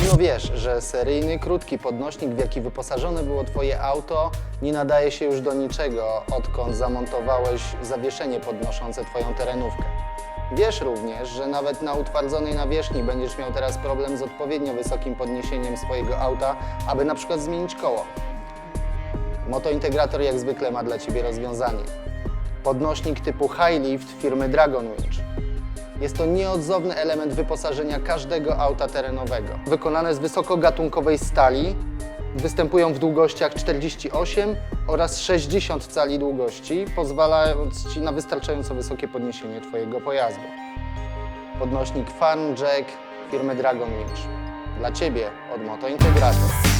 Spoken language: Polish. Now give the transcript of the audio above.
pewno wiesz, że seryjny, krótki podnośnik, w jaki wyposażone było Twoje auto, nie nadaje się już do niczego, odkąd zamontowałeś zawieszenie podnoszące Twoją terenówkę. Wiesz również, że nawet na utwardzonej nawierzchni będziesz miał teraz problem z odpowiednio wysokim podniesieniem swojego auta, aby na przykład zmienić koło. Motointegrator jak zwykle ma dla Ciebie rozwiązanie. Podnośnik typu High Lift firmy Dragon Winch. Jest to nieodzowny element wyposażenia każdego auta terenowego. Wykonane z wysokogatunkowej stali, występują w długościach 48 oraz 60 cali długości, pozwalając Ci na wystarczająco wysokie podniesienie Twojego pojazdu. Podnośnik Farm Jack firmy Dragon Winch. Dla Ciebie od Motointegrator.